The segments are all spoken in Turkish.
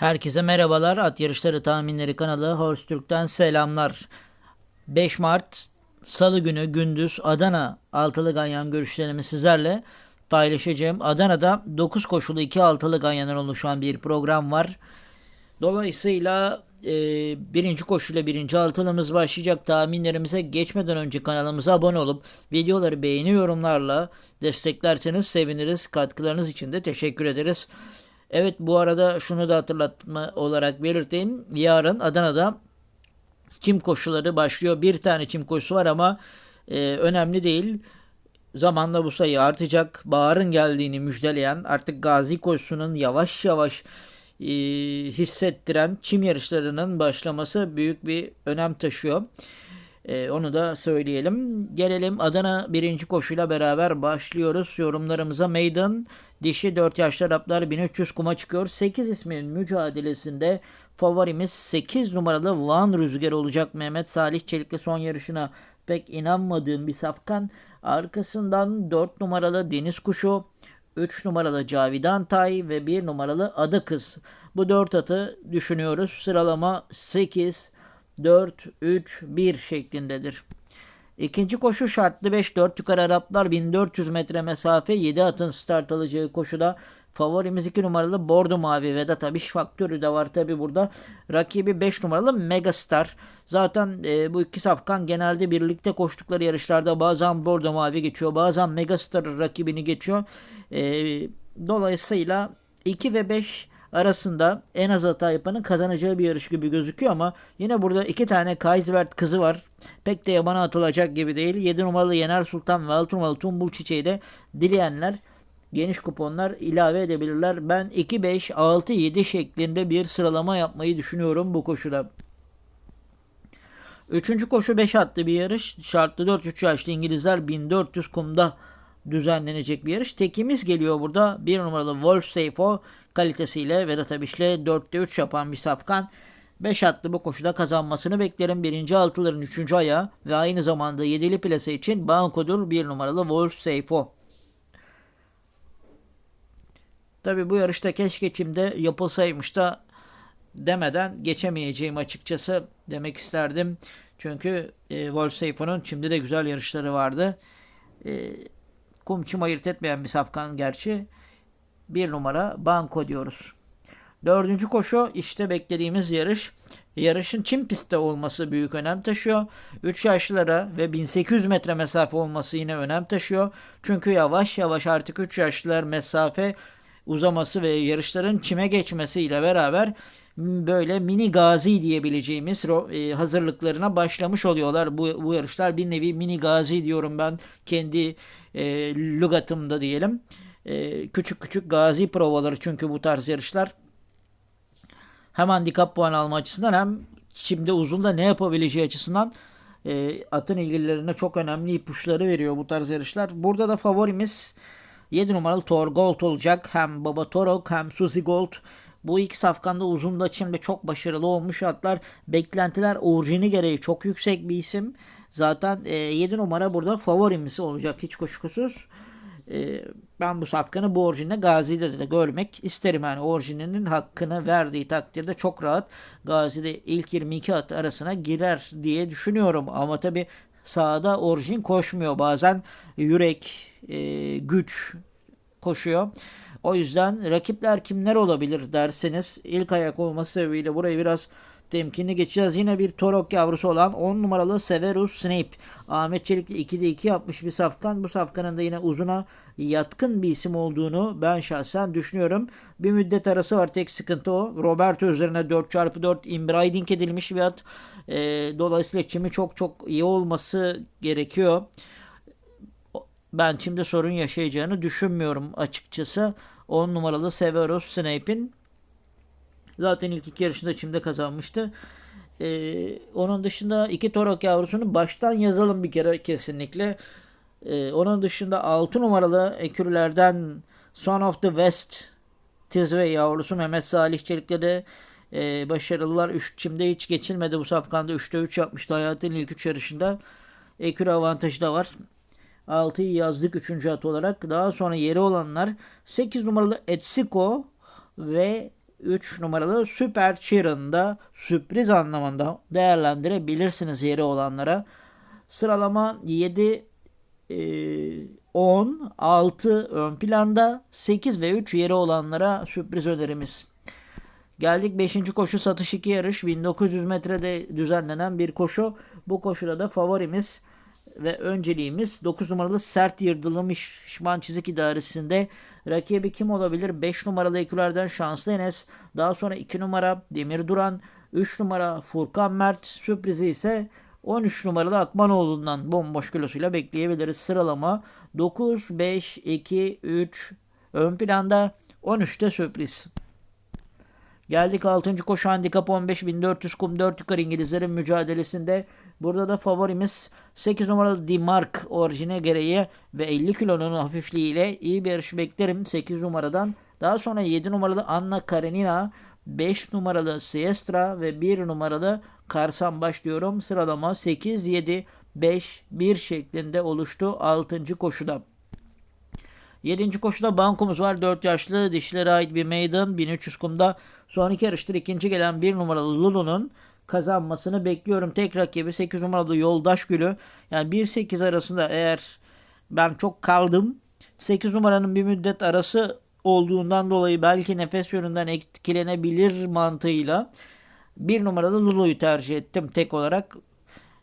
Herkese merhabalar. At Yarışları Tahminleri kanalı Horse Türk'ten selamlar. 5 Mart Salı günü gündüz Adana altılı ganyan görüşlerimi sizlerle paylaşacağım. Adana'da 9 koşulu 2 altılı ganyanlar oluşan bir program var. Dolayısıyla e, birinci koşuyla birinci altılımız başlayacak. Tahminlerimize geçmeden önce kanalımıza abone olup videoları beğeni yorumlarla desteklerseniz seviniriz. Katkılarınız için de teşekkür ederiz. Evet bu arada şunu da hatırlatma olarak belirteyim. Yarın Adana'da çim koşuları başlıyor. Bir tane çim koşusu var ama e, önemli değil. Zamanla bu sayı artacak. Baharın geldiğini müjdeleyen artık Gazi koşusunun yavaş yavaş e, hissettiren çim yarışlarının başlaması büyük bir önem taşıyor. E, onu da söyleyelim. Gelelim Adana birinci koşuyla beraber başlıyoruz. Yorumlarımıza meydan dişi 4 yaşlı Araplar 1300 kuma çıkıyor. 8 ismin mücadelesinde favorimiz 8 numaralı Van Rüzgar olacak. Mehmet Salih Çelik'le son yarışına pek inanmadığım bir safkan. Arkasından 4 numaralı Deniz Kuşu, 3 numaralı Cavidan Tay ve 1 numaralı Adı Kız. Bu 4 atı düşünüyoruz. Sıralama 8, 4, 3, 1 şeklindedir. İkinci koşu şartlı 5-4 yukarı Araplar 1400 metre mesafe 7 atın start alacağı koşuda favorimiz 2 numaralı Bordo Mavi Vedat Abiş faktörü de var tabi burada. Rakibi 5 numaralı Megastar. Zaten e, bu iki safkan genelde birlikte koştukları yarışlarda bazen Bordo Mavi geçiyor bazen Megastar rakibini geçiyor. E, dolayısıyla 2 ve 5 arasında en az hata yapanın kazanacağı bir yarış gibi gözüküyor ama yine burada iki tane Kaisvert kızı var. Pek de yabana atılacak gibi değil. 7 numaralı Yener Sultan ve 6 numaralı Tumbul Çiçeği de dileyenler geniş kuponlar ilave edebilirler. Ben 2, 5, 6, 7 şeklinde bir sıralama yapmayı düşünüyorum bu koşuda. Üçüncü koşu 5 attı bir yarış. Şartlı 4-3 yaşlı İngilizler 1400 kumda düzenlenecek bir yarış. Tekimiz geliyor burada. Bir numaralı Wolf Seifo kalitesiyle Vedat Abiş'le 4'te 3 yapan bir safkan. 5 atlı bu koşuda kazanmasını beklerim. Birinci altıların 3. ayağı ve aynı zamanda 7'li plase için bankodur 1 numaralı Wolf Seifo. Tabi bu yarışta keşke çimde yapılsaymış da demeden geçemeyeceğim açıkçası demek isterdim. Çünkü e, Wolf Seifo'nun çimde de güzel yarışları vardı. E, kum çim ayırt etmeyen bir safkan gerçi. Bir numara banko diyoruz. Dördüncü koşu işte beklediğimiz yarış. Yarışın çim pistte olması büyük önem taşıyor. 3 yaşlılara ve 1800 metre mesafe olması yine önem taşıyor. Çünkü yavaş yavaş artık 3 yaşlılar mesafe uzaması ve yarışların çime geçmesiyle beraber böyle mini gazi diyebileceğimiz e, hazırlıklarına başlamış oluyorlar. Bu, bu yarışlar bir nevi mini gazi diyorum ben kendi e, lügatımda diyelim. E, küçük küçük gazi provaları çünkü bu tarz yarışlar hem handikap puan alma açısından hem şimdi uzun ne yapabileceği açısından e, atın ilgililerine çok önemli ipuçları veriyor bu tarz yarışlar. Burada da favorimiz 7 numaralı Thor Gold olacak. Hem Baba Torok hem Suzy Gold. Bu iki safkanda uzun da çimde çok başarılı olmuş atlar. Beklentiler orijini gereği çok yüksek bir isim. Zaten e, 7 numara burada favorimiz olacak hiç kuşkusuz. E, ben bu safkanı bu orijinde Gazi'de de görmek isterim. Yani orijininin hakkını verdiği takdirde çok rahat Gazi'de ilk 22 at arasına girer diye düşünüyorum. Ama tabi sahada orijin koşmuyor. Bazen yürek, e, güç koşuyor. O yüzden rakipler kimler olabilir derseniz ilk ayak olması sebebiyle burayı biraz temkinli geçeceğiz. Yine bir Torok yavrusu olan 10 numaralı Severus Snape. Ahmet Çelik'le 2'de 2 yapmış bir safkan. Bu safkanın da yine uzuna yatkın bir isim olduğunu ben şahsen düşünüyorum. Bir müddet arası var tek sıkıntı o. Roberto üzerine 4x4 inbreeding edilmiş bir at. E, dolayısıyla çimi çok çok iyi olması gerekiyor. Ben çimde sorun yaşayacağını düşünmüyorum açıkçası. 10 numaralı Severus Snape'in Zaten ilk iki yarışında çimde kazanmıştı. Ee, onun dışında iki Torok yavrusunu baştan yazalım bir kere kesinlikle. Ee, onun dışında 6 numaralı ekürlerden Son of the West Tizway yavrusu Mehmet Salih Çelik'le e, başarılılar. 3 çimde hiç geçilmedi bu safkanda. 3'te 3 yapmıştı hayatın ilk 3 yarışında. Ekür avantajı da var. 6'yı yazdık 3. at olarak. Daha sonra yeri olanlar 8 numaralı Etsiko ve 3 numaralı Süper Chiron'u da sürpriz anlamında değerlendirebilirsiniz yeri olanlara. Sıralama 7 10, 6 ön planda, 8 ve 3 yeri olanlara sürpriz önerimiz. Geldik 5. koşu satış 2 yarış. 1900 metrede düzenlenen bir koşu. Bu koşuda da favorimiz ve önceliğimiz 9 numaralı sert yırdılmış şişman çizik idaresinde rakibi kim olabilir? 5 numaralı ekülerden Şanslı Enes. Daha sonra 2 numara Demir Duran. 3 numara Furkan Mert. Sürprizi ise 13 numaralı Akmanoğlu'ndan bomboş kilosuyla bekleyebiliriz. Sıralama 9, 5, 2, 3 ön planda 13'te sürpriz. Geldik 6. koşu handikap 15.400 kum 4 yukarı İngilizlerin mücadelesinde. Burada da favorimiz 8 numaralı Dimark orijine gereği ve 50 kilonun hafifliğiyle iyi bir yarış beklerim 8 numaradan. Daha sonra 7 numaralı Anna Karenina 5 numaralı Siestra ve 1 numaralı Karsan başlıyorum. Sıralama 8, 7, 5, 1 şeklinde oluştu 6. koşuda. 7. koşuda bankomuz var. 4 yaşlı dişlere ait bir maiden 1300 kumda. Son iki yarıştır ikinci gelen 1 numaralı Lulu'nun kazanmasını bekliyorum. Tek rakibi 8 numaralı Yoldaş Gülü. Yani 1-8 arasında eğer ben çok kaldım. 8 numaranın bir müddet arası olduğundan dolayı belki nefes yönünden etkilenebilir mantığıyla bir numaralı Lulu'yu tercih ettim tek olarak.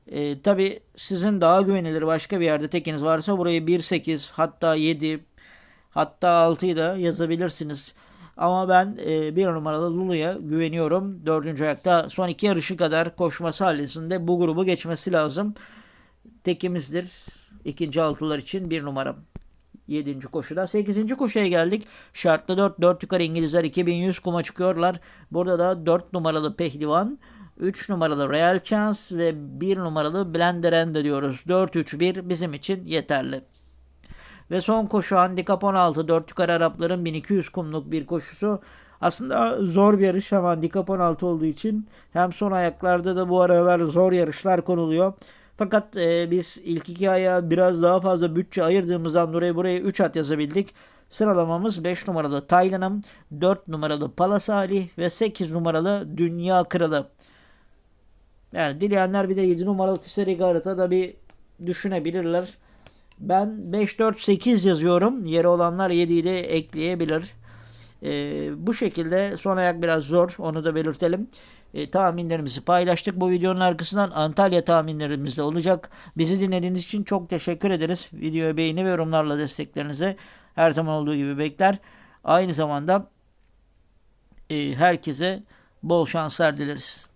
E, Tabi sizin daha güvenilir başka bir yerde tekiniz varsa burayı 1.8 hatta 7 hatta 6'yı da yazabilirsiniz. Ama ben e, bir numaralı Lulu'ya güveniyorum. Dördüncü ayakta son iki yarışı kadar koşması halinde bu grubu geçmesi lazım. Tekimizdir. ikinci altılar için bir numara. 7. koşuda. 8. koşuya geldik. Şartlı 4. 4 yukarı İngilizler 2100 kuma çıkıyorlar. Burada da 4 numaralı Pehlivan. 3 numaralı Real Chance ve 1 numaralı Blenderende diyoruz. 4-3-1 bizim için yeterli. Ve son koşu handikap 16. 4 yukarı Arapların 1200 kumluk bir koşusu. Aslında zor bir yarış hem handikap 16 olduğu için hem son ayaklarda da bu aralar zor yarışlar konuluyor. Fakat e, biz ilk iki aya biraz daha fazla bütçe ayırdığımızdan dolayı buraya 3 at yazabildik. Sıralamamız 5 numaralı Taylan'ım, 4 numaralı Palasali ve 8 numaralı Dünya Kralı. Yani dileyenler bir de 7 numaralı Tisserigard'a da bir düşünebilirler. Ben 5-4-8 yazıyorum. Yeri olanlar 7'yi de ekleyebilir. Ee, bu şekilde son ayak biraz zor. Onu da belirtelim. Ee, tahminlerimizi paylaştık. Bu videonun arkasından Antalya tahminlerimiz de olacak. Bizi dinlediğiniz için çok teşekkür ederiz. Videoya beğeni ve yorumlarla desteklerinizi her zaman olduğu gibi bekler. Aynı zamanda e, herkese bol şanslar dileriz.